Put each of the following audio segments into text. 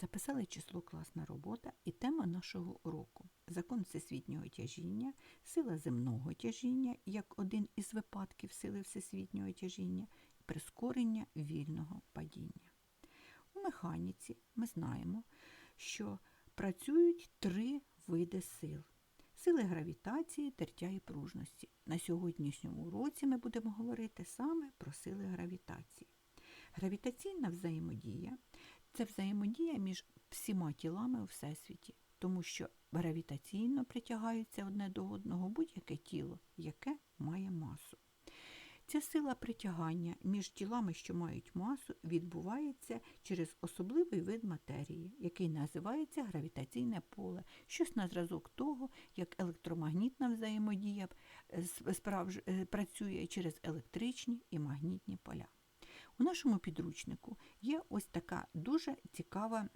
Записали число класна робота і тема нашого уроку закон всесвітнього тяжіння, сила земного тяжіння як один із випадків сили всесвітнього тяжіння, прискорення вільного падіння. У механіці ми знаємо, що працюють три види сил. Сили гравітації, тертя і пружності. На сьогоднішньому уроці ми будемо говорити саме про сили гравітації. Гравітаційна взаємодія це взаємодія між всіма тілами у Всесвіті, тому що гравітаційно притягаються одне до одного будь-яке тіло, яке має масу. Ця сила притягання між тілами, що мають масу, відбувається через особливий вид матерії, який називається гравітаційне поле, щось на зразок того, як електромагнітна взаємодія справж... працює через електричні і магнітні поля. У нашому підручнику є ось така дуже цікава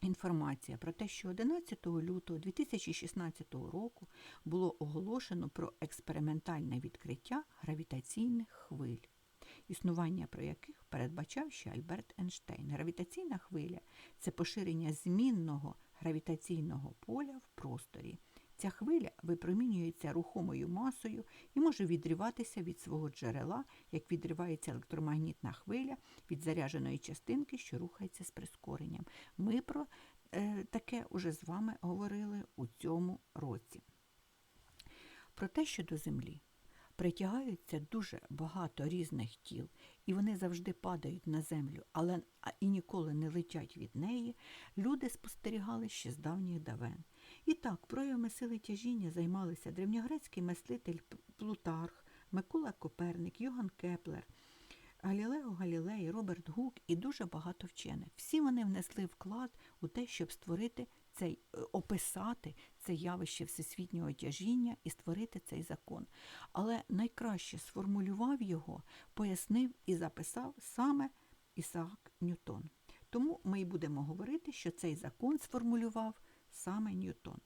інформація про те, що 11 лютого 2016 року було оголошено про експериментальне відкриття гравітаційних хвиль, існування про яких передбачав ще Альберт Ейнштейн. Гравітаційна хвиля це поширення змінного гравітаційного поля в просторі. Ця хвиля випромінюється рухомою масою і може відриватися від свого джерела, як відривається електромагнітна хвиля від зарядженої частинки, що рухається з прискоренням. Ми про е, таке вже з вами говорили у цьому році. Про те, що до Землі притягаються дуже багато різних тіл, і вони завжди падають на землю, але і ніколи не летять від неї, люди спостерігали ще з давніх давен. І так, проявами сили тяжіння займалися древньогрецький мислитель Плутарх, Микола Коперник, Йоган Кеплер, Галілео Галілей, Роберт Гук і дуже багато вчених. Всі вони внесли вклад у те, щоб створити цей, описати це явище всесвітнього тяжіння і створити цей закон. Але найкраще сформулював його, пояснив і записав саме Ісаак Ньютон. Тому ми й будемо говорити, що цей закон сформулював саме Ньютон.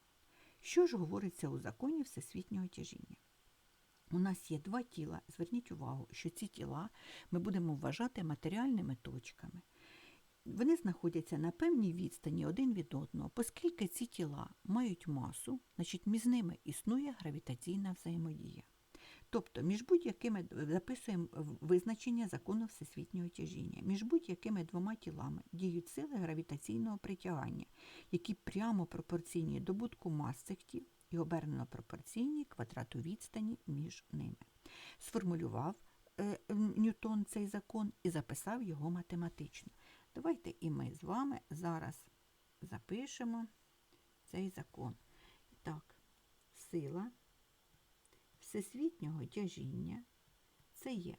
Що ж говориться у законі всесвітнього тяжіння? У нас є два тіла. Зверніть увагу, що ці тіла ми будемо вважати матеріальними точками. Вони знаходяться на певній відстані один від одного, оскільки ці тіла мають масу, значить між ними існує гравітаційна взаємодія. Тобто між будь-якими записуємо визначення закону всесвітнього тяжіння, між будь-якими двома тілами діють сили гравітаційного притягання, які прямо пропорційні добутку мас цих тіл і обернено пропорційні квадрату відстані між ними. Сформулював е, Ньютон цей закон і записав його математично. Давайте і ми з вами зараз запишемо цей закон. Так, сила всесвітнього тяжіння це є,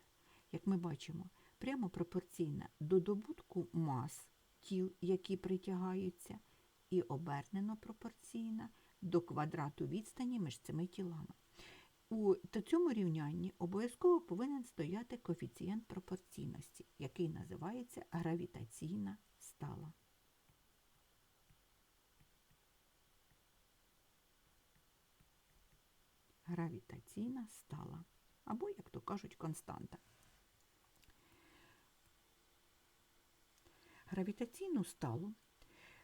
як ми бачимо, прямо пропорційна до добутку мас тіл, які притягаються, і обернено пропорційна до квадрату відстані між цими тілами. У цьому рівнянні обов'язково повинен стояти коефіцієнт пропорційності, який називається гравітаційна стала. Гравітаційна стала, або, як то кажуть, константа. Гравітаційну сталу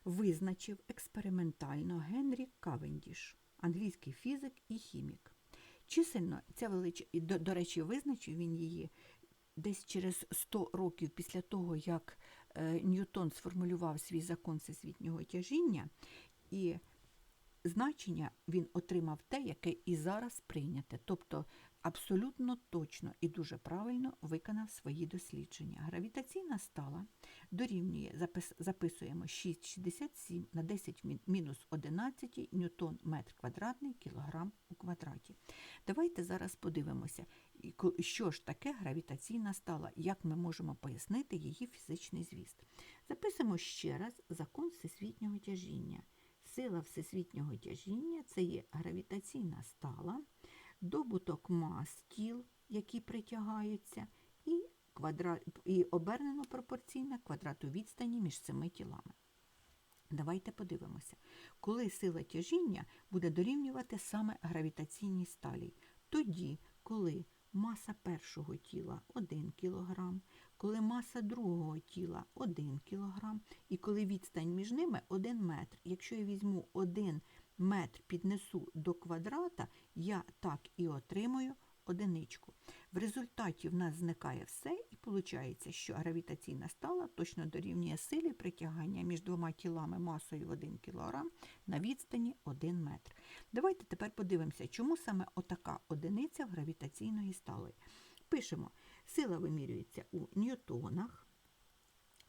визначив експериментально Генрі Кавендіш, англійський фізик і хімік. Чисельно ця велич... до, до речі, визначив він її десь через 100 років після того, як е, Ньютон сформулював свій закон всесвітнього тяжіння, і значення він отримав те, яке і зараз прийняте. Тобто абсолютно точно і дуже правильно виконав свої дослідження. Гравітаційна стала дорівнює, запис, записуємо 6,67 на 10 мінус 11 ньютон метр квадратний кілограм у квадраті. Давайте зараз подивимося, що ж таке гравітаційна стала, як ми можемо пояснити її фізичний звіст. Записуємо ще раз закон всесвітнього тяжіння. Сила всесвітнього тяжіння це є гравітаційна стала добуток мас тіл, які притягаються, і квадрат, і обернено пропорційна квадрату відстані між цими тілами. Давайте подивимося, коли сила тяжіння буде дорівнювати саме гравітаційній сталі, тоді, коли маса першого тіла 1 кг, коли маса другого тіла 1 кг, і коли відстань між ними 1 метр. Якщо я візьму 1 метр, піднесу до квадрата, я так і отримую одиничку. В результаті в нас зникає все, і виходить, що гравітаційна стала точно дорівнює силі притягання між двома тілами масою 1 кг на відстані 1 метр. Давайте тепер подивимося, чому саме отака одиниця в гравітаційної стали. Пишемо, сила вимірюється у ньютонах,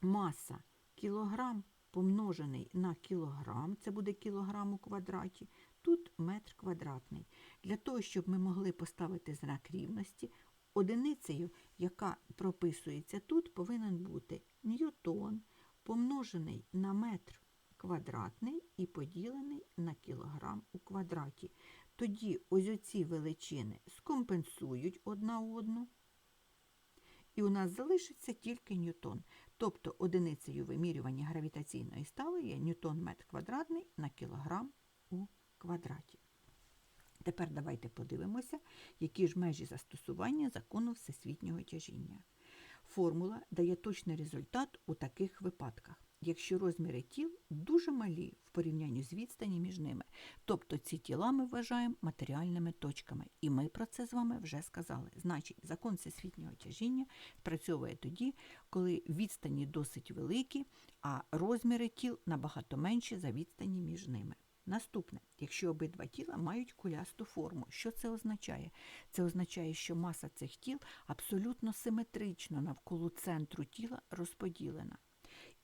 маса кілограм помножений на кілограм, це буде кілограм у квадраті, тут метр квадратний. Для того, щоб ми могли поставити знак рівності, одиницею, яка прописується тут, повинен бути ньютон, помножений на метр квадратний і поділений на кілограм у квадраті. Тоді ось оці величини скомпенсують одна одну, і у нас залишиться тільки ньютон. Тобто одиницею вимірювання гравітаційної стали є ньютон метр квадратний на кілограм у квадраті. Тепер давайте подивимося, які ж межі застосування закону всесвітнього тяжіння. Формула дає точний результат у таких випадках, якщо розміри тіл дуже малі в порівнянні з відстані між ними. Тобто ці тіла ми вважаємо матеріальними точками. І ми про це з вами вже сказали. Значить, закон всесвітнього тяжіння спрацьовує тоді, коли відстані досить великі, а розміри тіл набагато менші за відстані між ними. Наступне, якщо обидва тіла мають кулясту форму, що це означає? Це означає, що маса цих тіл абсолютно симетрично навколо центру тіла розподілена.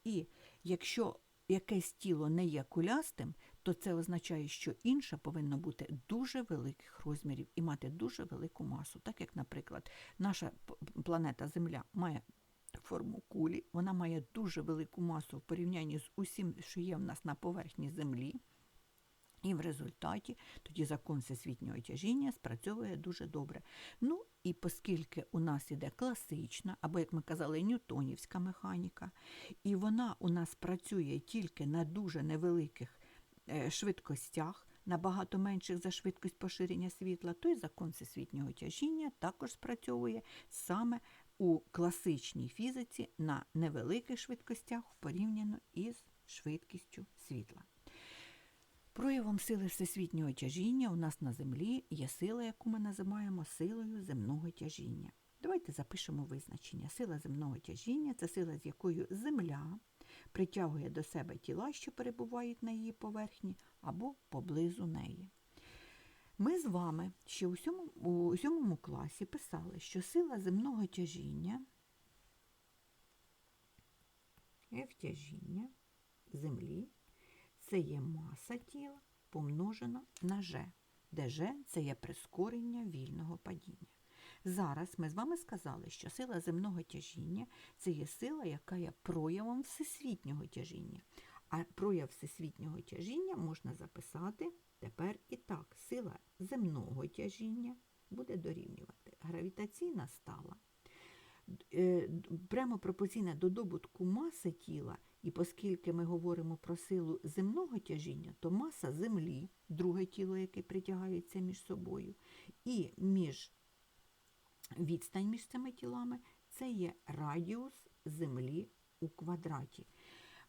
І якщо якесь тіло не є кулястим, то це означає, що інше повинно бути дуже великих розмірів і мати дуже велику масу. Так як, наприклад, наша планета Земля має форму кулі, вона має дуже велику масу в порівнянні з усім, що є в нас на поверхні Землі. І в результаті тоді закон всесвітнього тяжіння спрацьовує дуже добре. Ну і оскільки у нас іде класична, або, як ми казали, ньютонівська механіка, і вона у нас працює тільки на дуже невеликих е, швидкостях, набагато менших за швидкість поширення світла, то й закон всесвітнього тяжіння також спрацьовує саме у класичній фізиці на невеликих швидкостях порівняно із швидкістю світла. Проявом сили всесвітнього тяжіння у нас на землі є сила, яку ми називаємо силою земного тяжіння. Давайте запишемо визначення. Сила земного тяжіння це сила, з якою Земля притягує до себе тіла, що перебувають на її поверхні, або поблизу неї. Ми з вами ще у сьомому, у сьомому класі писали, що сила земного тяжіння F тяжіння Землі це є маса тіла помножена на G, де G – це є прискорення вільного падіння. Зараз ми з вами сказали, що сила земного тяжіння це є сила, яка є проявом всесвітнього тяжіння. А прояв всесвітнього тяжіння можна записати тепер і так. Сила земного тяжіння буде дорівнювати. Гравітаційна стала прямо пропорційна до добутку маси тіла і оскільки ми говоримо про силу земного тяжіння, то маса Землі, друге тіло, яке притягається між собою, і між відстань між цими тілами це є радіус Землі у квадраті.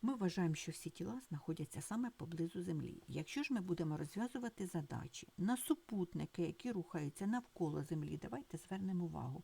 Ми вважаємо, що всі тіла знаходяться саме поблизу Землі. Якщо ж ми будемо розв'язувати задачі на супутники, які рухаються навколо Землі, давайте звернемо увагу.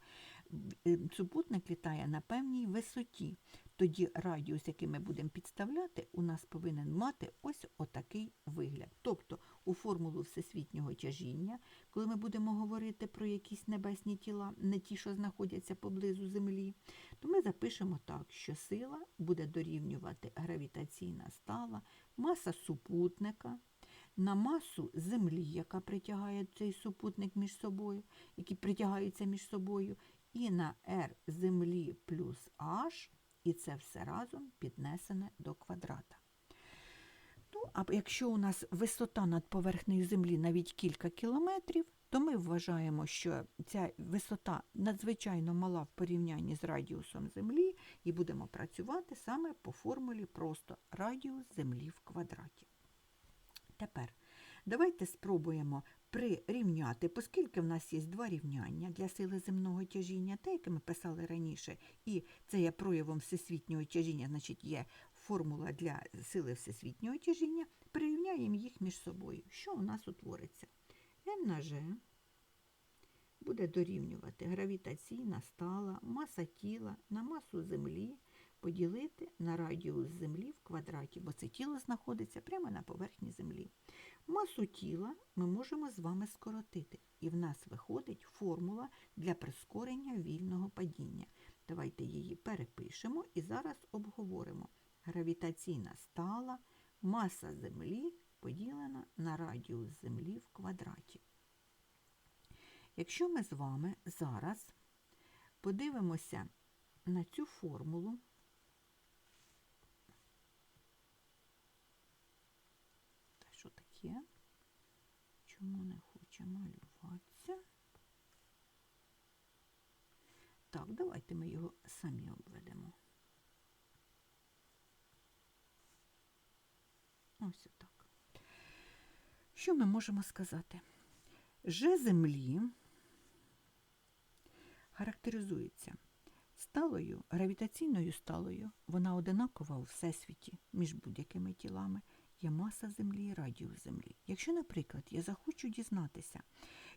Е, супутник літає на певній висоті, тоді радіус, який ми будемо підставляти, у нас повинен мати ось отакий вигляд. Тобто у формулу всесвітнього тяжіння, коли ми будемо говорити про якісь небесні тіла, не ті, що знаходяться поблизу Землі, то ми запишемо так, що сила буде дорівнювати гравітаційна стала, маса супутника. На масу Землі, яка притягає цей супутник між собою, які притягаються між собою, і на R Землі плюс H і це все разом піднесене до квадрата. А якщо у нас висота над поверхнею Землі навіть кілька кілометрів, то ми вважаємо, що ця висота надзвичайно мала в порівнянні з радіусом Землі, і будемо працювати саме по формулі просто радіус Землі в квадраті. Тепер давайте спробуємо прирівняти, оскільки в нас є два рівняння для сили земного тяжіння, те, яке ми писали раніше, і це є проявом всесвітнього тяжіння, значить є формула для сили всесвітнього тяжіння, прирівняємо їх між собою. Що у нас утвориться? М на G буде дорівнювати гравітаційна стала, маса тіла на масу Землі поділити на радіус Землі в квадраті, бо це тіло знаходиться прямо на поверхні Землі. Масу тіла ми можемо з вами скоротити, і в нас виходить формула для прискорення вільного падіння. Давайте її перепишемо і зараз обговоримо. Гравітаційна стала, маса Землі поділена на радіус Землі в квадраті. Якщо ми з вами зараз подивимося на цю формулу, що таке? Чому не хоче малюватися? Так, давайте ми його самі обведемо. Ось так. Що ми можемо сказати? Же землі характеризується сталою, гравітаційною сталою. Вона одинакова у всесвіті між будь-якими тілами. Є маса Землі і радіус Землі. Якщо, наприклад, я захочу дізнатися,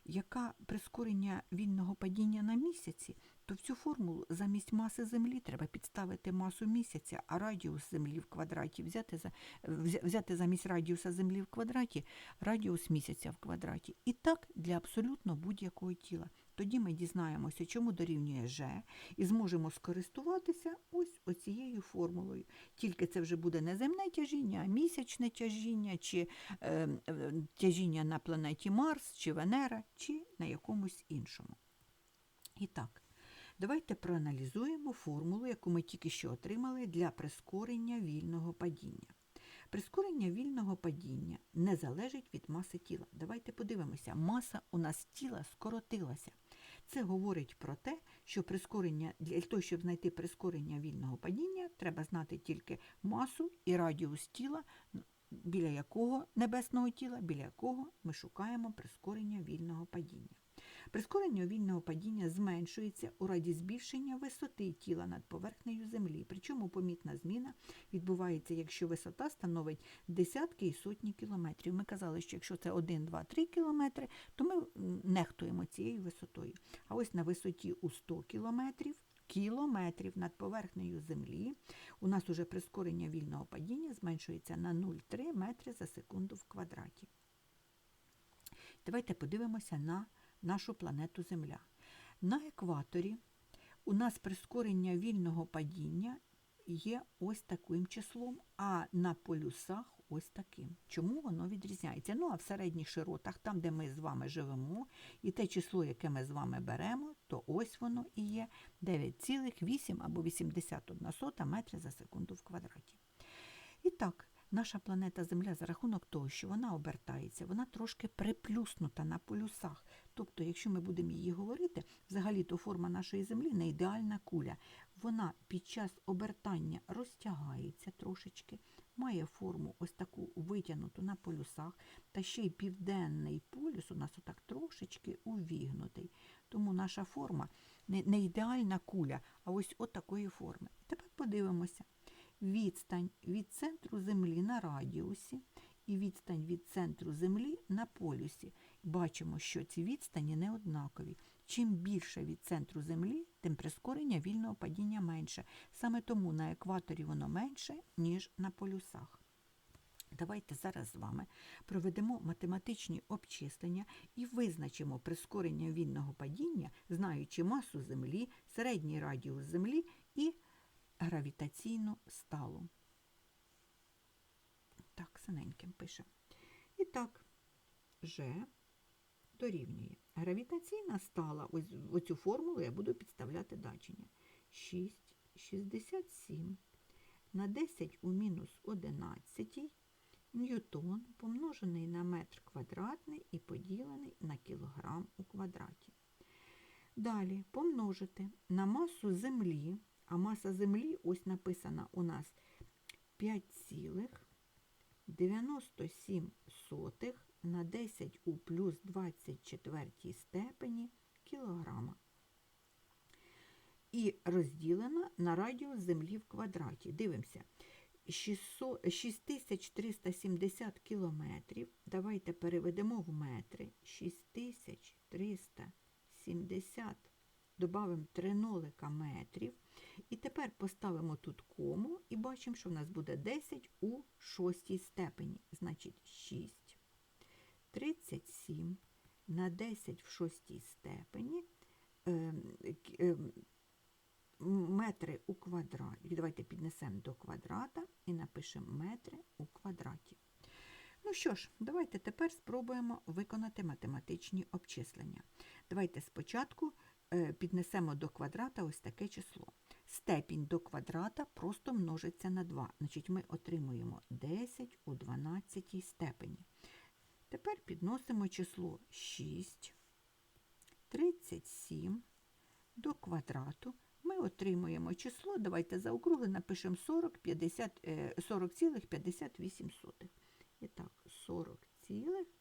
яка прискорення вільного падіння на місяці, то в цю формулу замість маси Землі треба підставити масу місяця, а радіус Землі в квадраті взяти, за, взяти замість радіуса Землі в квадраті радіус місяця в квадраті. І так для абсолютно будь-якого тіла. Тоді ми дізнаємося, чому дорівнює Ж, і зможемо скористуватися ось оцією формулою. Тільки це вже буде не земне тяжіння, а місячне тяжіння, чи е, е, тяжіння на планеті Марс, чи Венера, чи на якомусь іншому. І так, давайте проаналізуємо формулу, яку ми тільки що отримали для прискорення вільного падіння. Прискорення вільного падіння не залежить від маси тіла. Давайте подивимося, маса у нас тіла скоротилася. Це говорить про те, що прискорення для того, щоб знайти прискорення вільного падіння, треба знати тільки масу і радіус тіла, біля якого небесного тіла, біля якого ми шукаємо прискорення вільного падіння. Прискорення вільного падіння зменшується у раді збільшення висоти тіла над поверхнею Землі. Причому помітна зміна відбувається, якщо висота становить десятки і сотні кілометрів. Ми казали, що якщо це 1, 2, 3 кілометри, то ми нехтуємо цією висотою. А ось на висоті у 100 кілометрів, кілометрів над поверхнею Землі у нас уже прискорення вільного падіння зменшується на 0,3 метри за секунду в квадраті. Давайте подивимося на нашу планету Земля. На екваторі у нас прискорення вільного падіння є ось таким числом, а на полюсах ось таким. Чому воно відрізняється? Ну, а в середніх широтах, там, де ми з вами живемо, і те число, яке ми з вами беремо, то ось воно і є 9,8 або 81 сота метри за секунду в квадраті. І так, наша планета Земля за рахунок того, що вона обертається, вона трошки приплюснута на полюсах. Тобто, якщо ми будемо її говорити, взагалі-то форма нашої Землі не ідеальна куля. Вона під час обертання розтягається трошечки, має форму ось таку витягнуту на полюсах, та ще й південний полюс у нас отак трошечки увігнутий. Тому наша форма не, ідеальна куля, а ось от такої форми. Тепер подивимося. Відстань від центру Землі на радіусі і відстань від центру Землі на полюсі. Бачимо, що ці відстані не однакові. Чим більше від центру Землі, тим прискорення вільного падіння менше. Саме тому на екваторі воно менше, ніж на полюсах. Давайте зараз з вами проведемо математичні обчислення і визначимо прискорення вільного падіння, знаючи масу Землі, середній радіус Землі і гравітаційну сталу. Так, синеньким пишемо. І так, Ж дорівнює. Гравітаційна стала, ось оцю формулу я буду підставляти дачення. 6,67 на 10 у мінус 11 ньютон помножений на метр квадратний і поділений на кілограм у квадраті. Далі помножити на масу Землі, а маса Землі ось написана у нас 5,97 на 10 у плюс 24 степені кілограма. І розділена на радіус Землі в квадраті. Дивимося. 600 6370 кілометрів. Давайте переведемо в метри. 6370. Добавимо 3 нолика метрів. І тепер поставимо тут кому і бачимо, що в нас буде 10 у шостій степені. Значить 6. 37 на 10 в шостій степені. к- ем, метри у квадраті. Давайте піднесемо до квадрата і напишемо метри у квадраті. Ну що ж, давайте тепер спробуємо виконати математичні обчислення. Давайте спочатку е, піднесемо до квадрата ось таке число. Степінь до квадрата просто множиться на 2. Значить, ми отримуємо 10 у 12 степені. Тепер підносимо число 6, 37 до квадрату. Ми отримуємо число, давайте заокруглимо, напишемо 40, 50, е, 40,58. І так, 40,58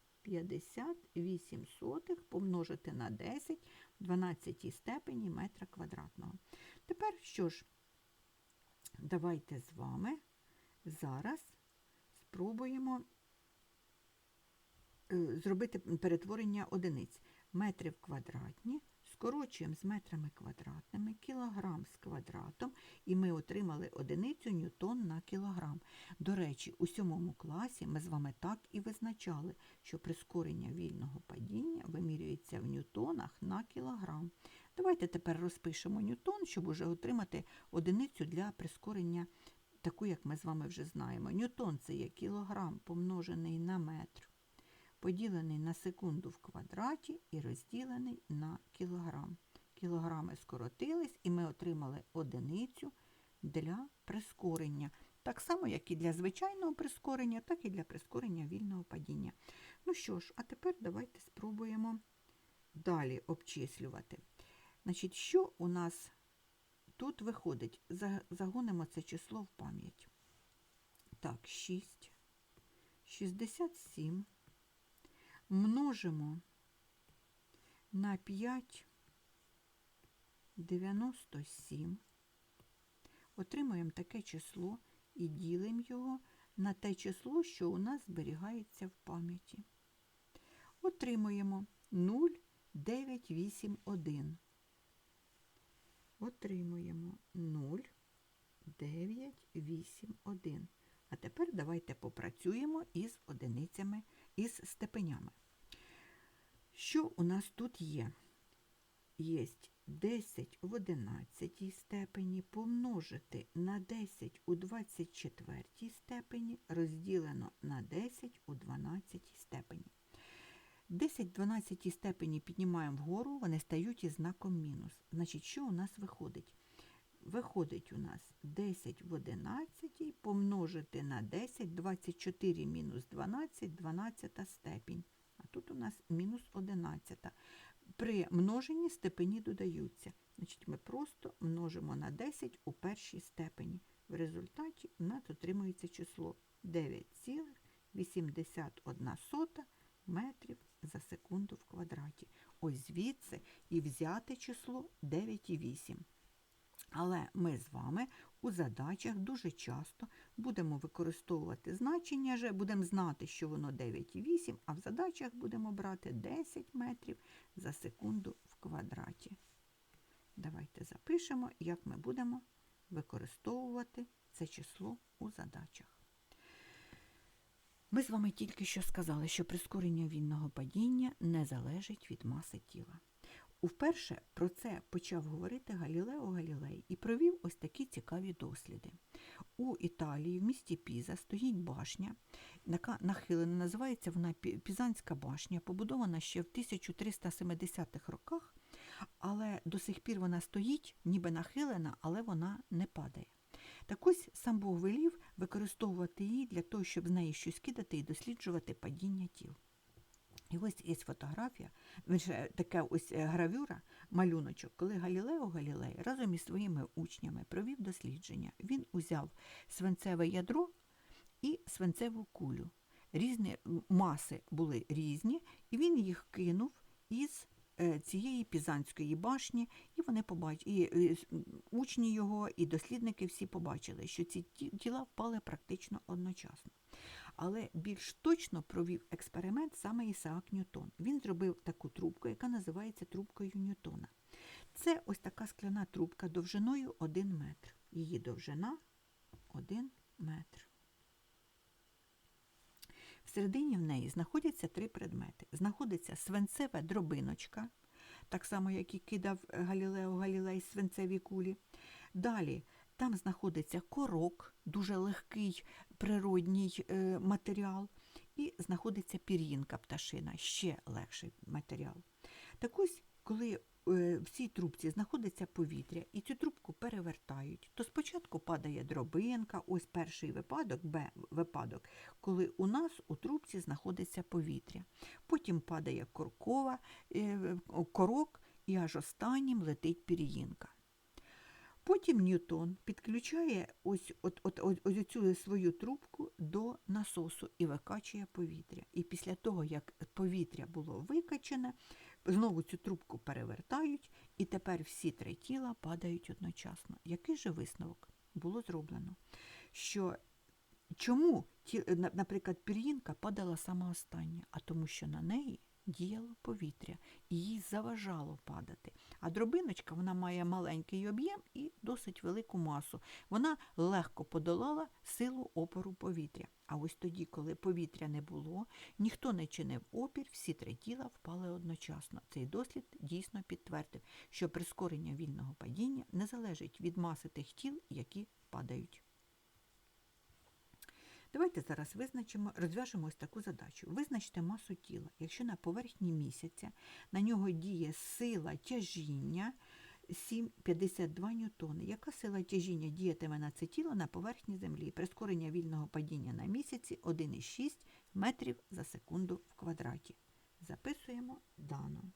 помножити на 10 в 12 степені метра квадратного. Тепер що ж, давайте з вами зараз спробуємо е, зробити перетворення одиниць. Метри в квадратні скорочуємо з метрами квадратними, кілограм з квадратом, і ми отримали одиницю ньютон на кілограм. До речі, у сьомому класі ми з вами так і визначали, що прискорення вільного падіння вимірюється в ньютонах на кілограм. Давайте тепер розпишемо ньютон, щоб уже отримати одиницю для прискорення, таку, як ми з вами вже знаємо. Ньютон це є кілограм помножений на метр поділений на секунду в квадраті і розділений на кілограм. Кілограми скоротились, і ми отримали одиницю для прискорення. Так само, як і для звичайного прискорення, так і для прискорення вільного падіння. Ну що ж, а тепер давайте спробуємо далі обчислювати. Значить, що у нас тут виходить? Загонимо це число в пам'ять. Так, 6, 67 множимо на 5 97, отримуємо таке число і ділимо його на те число, що у нас зберігається в пам'яті. Отримуємо 0,981. Отримуємо 0,981. А тепер давайте попрацюємо із одиницями, із степенями. Що у нас тут є? Є 10 в 11 степені помножити на 10 у 24 степені розділено на 10 у 12 степені. 10 в 12 степені піднімаємо вгору, вони стають із знаком мінус. Значить, що у нас виходить? Виходить у нас 10 в 11 помножити на 10, 24 мінус 12, 12 степінь. А тут у нас мінус 11. При множенні степені додаються. Значить, ми просто множимо на 10 у першій степені. В результаті у нас отримується число 9,81 метрів за секунду в квадраті. Ось звідси і взяти число 9,8. Але ми з вами у задачах дуже часто будемо використовувати значення, вже будемо знати, що воно 9,8, а в задачах будемо брати 10 метрів за секунду в квадраті. Давайте запишемо, як ми будемо використовувати це число у задачах. Ми з вами тільки що сказали, що прискорення вільного падіння не залежить від маси тіла. Уперше про це почав говорити Галілео Галілей і провів ось такі цікаві досліди. У Італії, в місті Піза, стоїть башня, яка нахилена, називається вона Пізанська башня, побудована ще в 1370-х роках, але до сих пір вона стоїть, ніби нахилена, але вона не падає. Так ось сам Бог велів використовувати її для того, щоб з неї щось кидати і досліджувати падіння тіл. І ось є фотографія, така ось е, гравюра, малюночок, коли Галілео Галілей разом із своїми учнями провів дослідження. Він узяв свинцеве ядро і свинцеву кулю. різні маси були різні, і він їх кинув із е, цієї Пізанської башні, і вони побачили, і, учні його, і дослідники всі побачили, що ці тіла впали практично одночасно. Але більш точно провів експеримент саме Ісаак Ньютон. Він зробив таку трубку, яка називається трубкою Ньютона. Це ось така скляна трубка довжиною 1 метр. Її довжина 1 метр. Всередині в неї знаходяться три предмети. Знаходиться свинцева дробиночка, так само, як і кидав Галілео Галілей свинцеві кулі. Далі там знаходиться корок, дуже легкий природній е, матеріал, і знаходиться пір'їнка пташина, ще легший матеріал. Так ось, коли е, в цій трубці знаходиться повітря і цю трубку перевертають, то спочатку падає дробинка, ось перший випадок, Б випадок, коли у нас у трубці знаходиться повітря. Потім падає коркова, е, корок, і аж останнім летить пір'їнка. Потім Ньютон підключає ось, от, цю свою трубку до насосу і викачує повітря. І після того, як повітря було викачане, знову цю трубку перевертають, і тепер всі три тіла падають одночасно. Який же висновок було зроблено? Що чому, наприклад, пір'їнка падала саме остання? А тому, що на неї діяло повітря, і їй заважало падати. А дробиночка вона має маленький об'єм і досить велику масу. Вона легко подолала силу опору повітря. А ось тоді, коли повітря не було, ніхто не чинив опір, всі три тіла впали одночасно. Цей дослід дійсно підтвердив, що прискорення вільного падіння не залежить від маси тих тіл, які падають. Давайте зараз визначимо, розв'яжемо ось таку задачу. Визначте масу тіла. Якщо на поверхні місяця на нього діє сила тяжіння 7,52 ньютони. Яка сила тяжіння діятиме на це тіло на поверхні Землі? Прискорення вільного падіння на місяці 1,6 метрів за секунду в квадраті. Записуємо дано.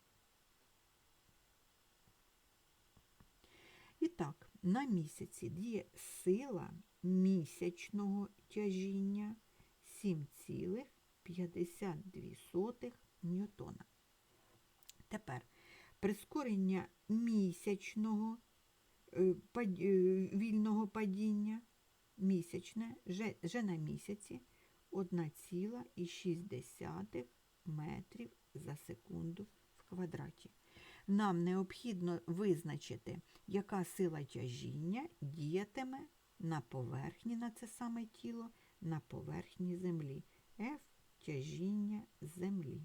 І так, на місяці діє сила місячного тяжіння 7,52 ньютона. Тепер прискорення місячного е, е, вільного падіння місячне вже на місяці 1,6 метрів за секунду в квадраті. Нам необхідно визначити, яка сила тяжіння діятиме на поверхні на це саме тіло, на поверхні Землі. F тяжіння Землі.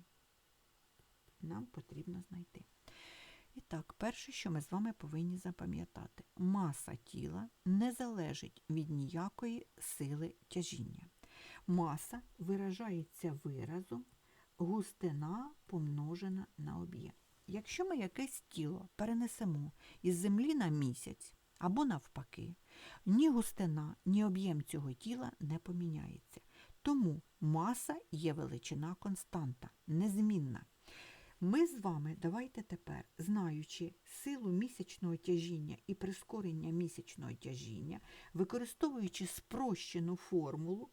Нам потрібно знайти. І так, перше, що ми з вами повинні запам'ятати, маса тіла не залежить від ніякої сили тяжіння. Маса виражається виразом густина помножена на об'єм. Якщо ми якесь тіло перенесемо із землі на місяць або навпаки, ні густина, ні об'єм цього тіла не поміняється. Тому маса є величина константа, незмінна. Ми з вами давайте тепер, знаючи силу місячного тяжіння і прискорення місячного тяжіння, використовуючи спрощену формулу,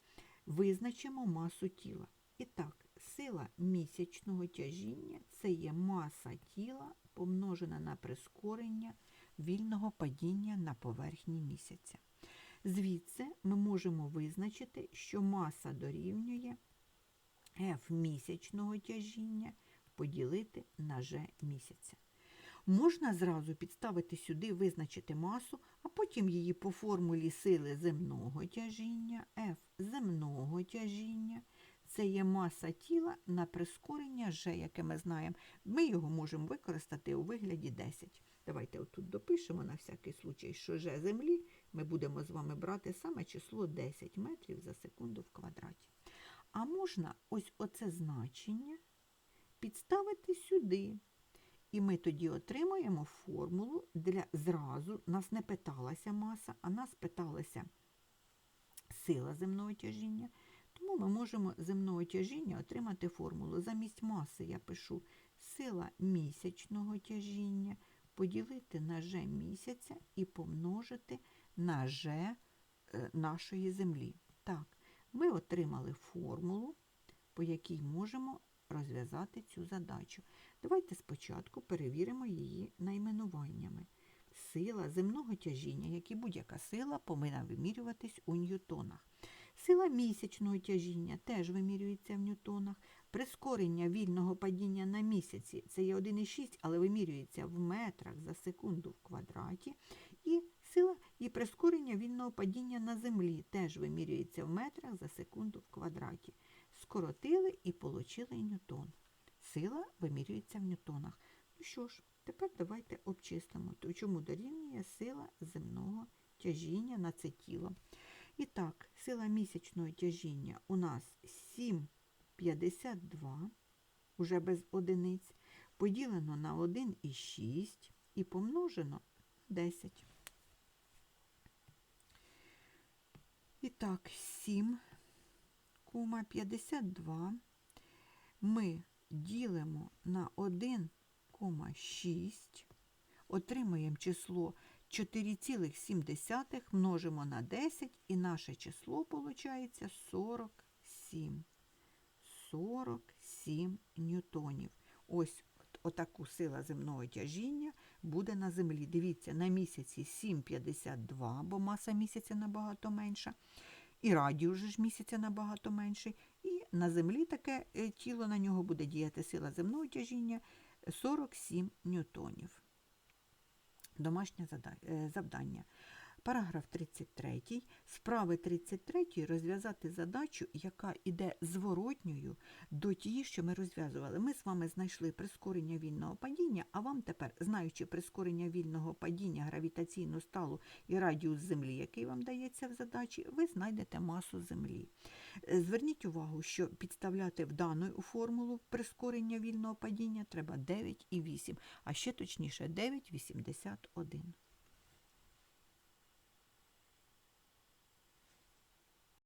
визначимо масу тіла. І так, сила місячного тяжіння це є маса тіла помножена на прискорення вільного падіння на поверхні місяця. Звідси ми можемо визначити, що маса дорівнює F місячного тяжіння поділити на G місяця. Можна зразу підставити сюди, визначити масу, а потім її по формулі сили земного тяжіння, F земного тяжіння. Це є маса тіла на прискорення G, яке ми знаємо. Ми його можемо використати у вигляді 10. Давайте отут допишемо на всякий случай, що G землі ми будемо з вами брати саме число 10 метрів за секунду в квадраті. А можна ось оце значення підставити сюди. І ми тоді отримаємо формулу для зразу. Нас не питалася маса, а нас питалася сила земного тяжіння. Тому ми можемо земного тяжіння отримати формулу. Замість маси я пишу сила місячного тяжіння поділити на G місяця і помножити на G е, нашої землі. Так, ми отримали формулу по якій можемо розв'язати цю задачу. Давайте спочатку перевіримо її найменуваннями. Сила земного тяжіння, як і будь-яка сила, повинна вимірюватись у ньютонах. Сила місячного тяжіння теж вимірюється в ньютонах. Прискорення вільного падіння на місяці це є 1,6, але вимірюється в метрах за секунду в квадраті. І сила і прискорення вільного падіння на землі теж вимірюється в метрах за секунду в квадраті. Скоротили і получили ньютон. Сила вимірюється в ньютонах. Ну що ж, тепер давайте обчислимо, то чому дорівнює сила земного тяжіння на це тіло. І так, сила місячного тяжіння у нас 7,52, уже без одиниць, поділено на 1,6 і помножено 10. І так, 7,52 ми ділимо на 1,6, отримуємо число 4,7 множимо на 10 і наше число виходить 47. 47 ньютонів. Ось от- отаку сила земного тяжіння буде на землі. Дивіться, на місяці 7,52, бо маса місяця набагато менша. І радіус ж місяця набагато менший. І на землі таке е, тіло на нього буде діяти сила земного тяжіння 47 ньютонів. Домашнє е, завдання. Параграф 33. Справи 33 розв'язати задачу, яка йде зворотньою до тієї, що ми розв'язували. Ми з вами знайшли прискорення вільного падіння, а вам тепер, знаючи прискорення вільного падіння, гравітаційну сталу і радіус Землі, який вам дається в задачі, ви знайдете масу Землі. Е, Зверніть увагу, що підставляти в дану формулу прискорення вільного падіння треба 9,8, а ще точніше 9,81.